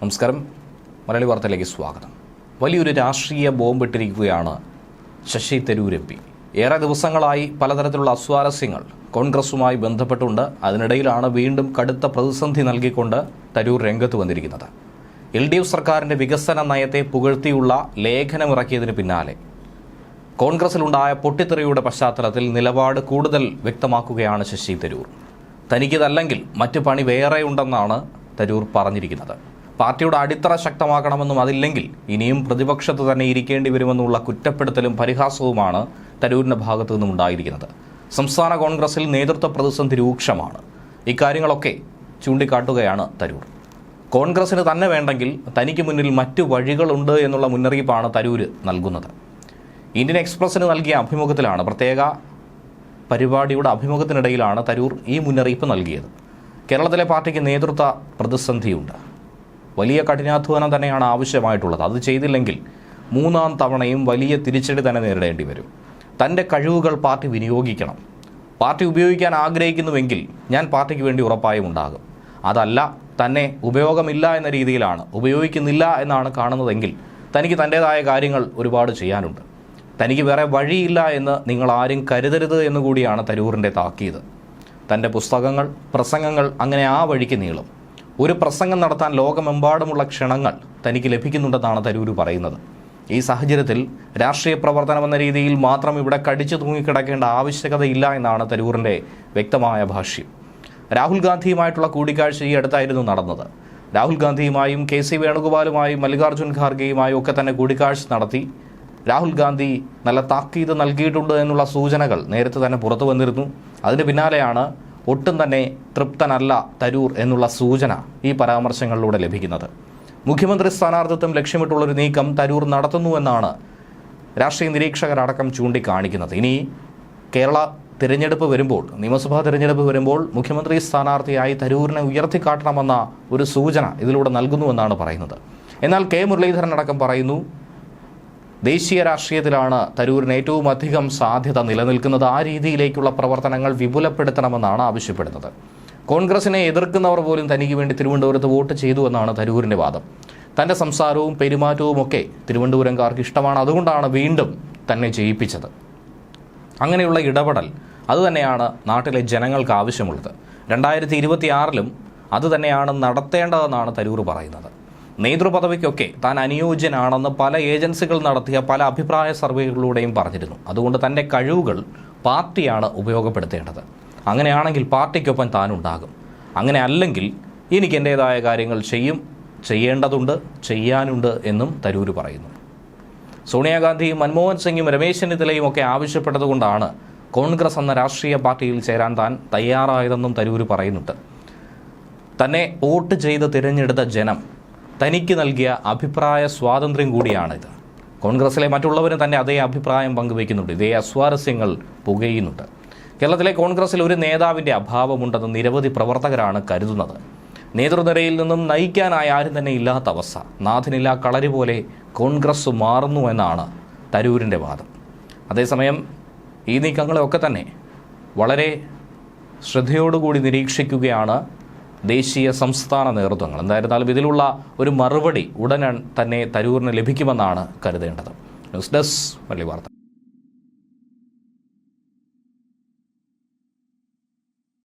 നമസ്കാരം. മലയാളി വാർത്തയിലേക്ക് സ്വാഗതം. വലിയൊരു രാഷ്ട്രീയ ബോംബിട്ടിരിക്കുകയാണ് ശശി തരൂർ എം പി. ഏറെ ദിവസങ്ങളായി പലതരത്തിലുള്ള അസ്വാരസ്യങ്ങൾ കോൺഗ്രസുമായി ബന്ധപ്പെട്ടുണ്ട്. അതിനിടയിലാണ് വീണ്ടും കടുത്ത പ്രതിസന്ധി നൽകിക്കൊണ്ട് തരൂർ രംഗത്ത് വന്നിരിക്കുന്നത്. എൽ ഡി എഫ് സർക്കാരിന്റെ വികസന നയത്തെ പുകഴ്ത്തിയുള്ള ലേഖനമിറക്കിയതിന് പിന്നാലെ കോൺഗ്രസിലുണ്ടായ പൊട്ടിത്തെറിയുടെ പശ്ചാത്തലത്തിൽ നിലപാട് കൂടുതൽ വ്യക്തമാക്കുകയാണ് ശശി തരൂർ. തനിക്കിതല്ലെങ്കിൽ മറ്റു പണി വേറെ ഉണ്ടെന്നാണ് തരൂർ പറഞ്ഞിരിക്കുന്നത്. പാർട്ടിയുടെ അടിത്തറ ശക്തമാക്കണമെന്നും അതില്ലെങ്കിൽ ഇനിയും പ്രതിപക്ഷത്ത് തന്നെ ഇരിക്കേണ്ടി വരുമെന്നുള്ള കുറ്റപ്പെടുത്തലും പരിഹാസവുമാണ് തരൂരിന്റെ ഭാഗത്തു നിന്നും ഉണ്ടായിരിക്കുന്നത്. സംസ്ഥാന കോൺഗ്രസിൽ നേതൃത്വ പ്രതിസന്ധി രൂക്ഷമാണ്. ഇക്കാര്യങ്ങളൊക്കെ ചൂണ്ടിക്കാട്ടുകയാണ് തരൂർ. കോൺഗ്രസിന് തന്നെ വേണ്ടെങ്കിൽ തനിക്ക് മുന്നിൽ മറ്റു വഴികളുണ്ട് എന്നുള്ള മുന്നറിയിപ്പാണ് തരൂര് നൽകുന്നത്. ഇന്ത്യൻ എക്സ്പ്രസ്സിന് നൽകിയ അഭിമുഖത്തിലാണ് പ്രത്യേക പരിപാടിയുടെ അഭിമുഖത്തിനിടയിലാണ് തരൂർ ഈ മുന്നറിയിപ്പ് നൽകിയത്. കേരളത്തിലെ പാർട്ടിക്ക് നേതൃത്വ പ്രതിസന്ധിയുണ്ട്. വലിയ കഠിനാധ്വാനം തന്നെയാണ് ആവശ്യമായിട്ടുള്ളത്. അത് ചെയ്തില്ലെങ്കിൽ മൂന്നാം തവണയും വലിയ തിരിച്ചടി തന്നെ നേരിടേണ്ടി വരും. തന്റെ കഴിവുകൾ പാർട്ടി വിനിയോഗിക്കണം. പാർട്ടി ഉപയോഗിക്കാൻ ആഗ്രഹിക്കുന്നുവെങ്കിൽ ഞാൻ പാർട്ടിക്ക് വേണ്ടി ഉറപ്പായും ഉണ്ടാകും. അതല്ല തന്നെ ഉപയോഗമില്ല എന്ന രീതിയിലാണ് ഉപയോഗിക്കുന്നില്ല എന്നാണ് കാണുന്നതെങ്കിൽ തനിക്ക് തന്റേതായ കാര്യങ്ങൾ ഒരുപാട് ചെയ്യാനുണ്ട്. തനിക്ക് വേറെ വഴിയില്ല എന്ന് നിങ്ങൾ ആരും കരുതരുത് എന്നുകൂടിയാണ് തരൂറിന്റെ താക്കീത്. തന്റെ പുസ്തകങ്ങൾ പ്രസംഗങ്ങൾ അങ്ങനെ ആ വഴിക്ക് നീളും. ഒരു പ്രസംഗം നടത്താൻ ലോകമെമ്പാടുമുള്ള ക്ഷണങ്ങൾ തനിക്ക് ലഭിക്കുന്നുണ്ടെന്നാണ് തരൂർ പറയുന്നത്. ഈ സാഹചര്യത്തിൽ രാഷ്ട്രീയ പ്രവർത്തനം എന്ന രീതിയിൽ മാത്രം ഇവിടെ കടിച്ചു തൂങ്ങിക്കിടക്കേണ്ട ആവശ്യകതയില്ല എന്നാണ് തരൂറിന്റെ വ്യക്തമായ ഭാഷ്യം. രാഹുൽ ഗാന്ധിയുമായിട്ടുള്ള കൂടിക്കാഴ്ച ഈ അടുത്തായിരുന്നു നടന്നത്. രാഹുൽ ഗാന്ധിയുമായും കെ സി വേണുഗോപാലുമായും മല്ലികാർജുൻ ഖാർഗെയുമായും ഒക്കെ തന്നെ കൂടിക്കാഴ്ച നടത്തി. രാഹുൽ ഗാന്ധി നല്ല താക്കീത് നൽകിയിട്ടുണ്ട് എന്നുള്ള സൂചനകൾ നേരത്തെ തന്നെ പുറത്തു വന്നിരുന്നു. അതിന് പിന്നാലെയാണ് ഒട്ടും തന്നെ തൃപ്തനല്ല തരൂർ എന്നുള്ള സൂചന ഈ പരാമർശങ്ങളിലൂടെ ലഭിക്കുന്നത്. മുഖ്യമന്ത്രി സ്ഥാനാർത്ഥിത്വം ലക്ഷ്യമിട്ടുള്ളൊരു നീക്കം തരൂർ നടത്തുന്നുവെന്നാണ് രാഷ്ട്രീയ നിരീക്ഷകരടക്കം ചൂണ്ടിക്കാണിക്കുന്നത്. ഇനി കേരള തിരഞ്ഞെടുപ്പ് വരുമ്പോൾ നിയമസഭാ തിരഞ്ഞെടുപ്പ് വരുമ്പോൾ മുഖ്യമന്ത്രി സ്ഥാനാർത്ഥിയായി തരൂരിനെ ഉയർത്തിക്കാട്ടണമെന്ന ഒരു സൂചന ഇതിലൂടെ നൽകുന്നുവെന്നാണ് പറയുന്നത്. എന്നാൽ കെ മുരളീധരൻ അടക്കം പറയുന്നു ദേശീയ രാഷ്ട്രീയത്തിലാണ് തരൂരിന് ഏറ്റവും അധികം സാധ്യത നിലനിൽക്കുന്നത്. ആ രീതിയിലേക്കുള്ള പ്രവർത്തനങ്ങൾ വിപുലപ്പെടുത്തണമെന്നാണ് ആവശ്യപ്പെടുന്നത്. കോൺഗ്രസിനെ എതിർക്കുന്നവർ പോലും തനിക്ക് വേണ്ടി തിരുവനന്തപുരത്ത് വോട്ട് ചെയ്തു എന്നാണ് തരൂരിന്റെ വാദം. തന്റെ സംസാരവും പെരുമാറ്റവും ഒക്കെ തിരുവനന്തപുരംകാർക്ക് ഇഷ്ടമാണ്. അതുകൊണ്ടാണ് വീണ്ടും തന്നെ ജയിപ്പിച്ചത്. അങ്ങനെയുള്ള ഇടപെടൽ അതുതന്നെയാണ് നാട്ടിലെ ജനങ്ങൾക്ക് ആവശ്യമുള്ളത്. രണ്ടായിരത്തി ഇരുപത്തിയാറിലും അതുതന്നെയാണ് നടത്തേണ്ടതെന്നാണ് തരൂർ പറയുന്നത്. നേതൃപദവിക്കൊക്കെ താൻ അനുയോജ്യനാണെന്ന് പല ഏജൻസികൾ നടത്തിയ പല അഭിപ്രായ സർവേകളിലൂടെയും പറഞ്ഞിരുന്നു. അതുകൊണ്ട് തന്റെ കഴിവുകൾ പാർട്ടിയാണ് ഉപയോഗപ്പെടുത്തേണ്ടത്. അങ്ങനെയാണെങ്കിൽ പാർട്ടിക്കൊപ്പം താനുണ്ടാകും അങ്ങനെ അല്ലെങ്കിൽ എനിക്ക് എന്റേതായ കാര്യങ്ങൾ ചെയ്യും ചെയ്യേണ്ടതുണ്ട് ചെയ്യാനുണ്ട് എന്നും തരൂർ പറയുന്നു. സോണിയാഗാന്ധിയും മൻമോഹൻ സിംഗും രമേശ് ചെന്നിത്തലയും ഒക്കെ ആവശ്യപ്പെട്ടതുകൊണ്ടാണ് കോൺഗ്രസ് എന്ന രാഷ്ട്രീയ പാർട്ടിയിൽ ചേരാൻ താൻ തയ്യാറായതെന്നും തരൂർ പറയുന്നുണ്ട്. തന്നെ വോട്ട് ചെയ്ത് തിരഞ്ഞെടുത്ത ജനം തനിക്ക് നൽകിയ അഭിപ്രായ സ്വാതന്ത്ര്യം കൂടിയാണിത്. കോൺഗ്രസ്സിലെ മറ്റുള്ളവരും തന്നെ അതേ അഭിപ്രായം പങ്കുവയ്ക്കുന്നുണ്ട്. ഇതേ അസ്വാരസ്യങ്ങൾ പുകയുന്നുണ്ട്. കേരളത്തിലെ കോൺഗ്രസ്സിൽ ഒരു നേതാവിന്റെ അഭാവമുണ്ടെന്ന് നിരവധി പ്രവർത്തകരാണ് കരുതുന്നത്. നേതൃനിരയിൽ നിന്നും നയിക്കാനായി ആരും തന്നെ ഇല്ലാത്ത അവസ്ഥ. നാഥനില്ല കളരി പോലെ കോൺഗ്രസ് മാറുന്നു എന്നാണ് തരൂരിന്റെ വാദം. അതേസമയം ഈ നീക്കങ്ങളെയൊക്കെ തന്നെ വളരെ ശ്രദ്ധയോടുകൂടി നിരീക്ഷിക്കുകയാണ് ദേശീയ സംസ്ഥാന നേതൃത്വങ്ങൾ. എന്തായിരുന്നാലും ഇതിലുള്ള ഒരു മറുപടി ഉടൻ തന്നെ തരൂരിന് ലഭിക്കുമെന്നാണ് കരുതേണ്ടത്. ന്യൂസ് ഡെസ്ക് വലിയ വാർത്ത.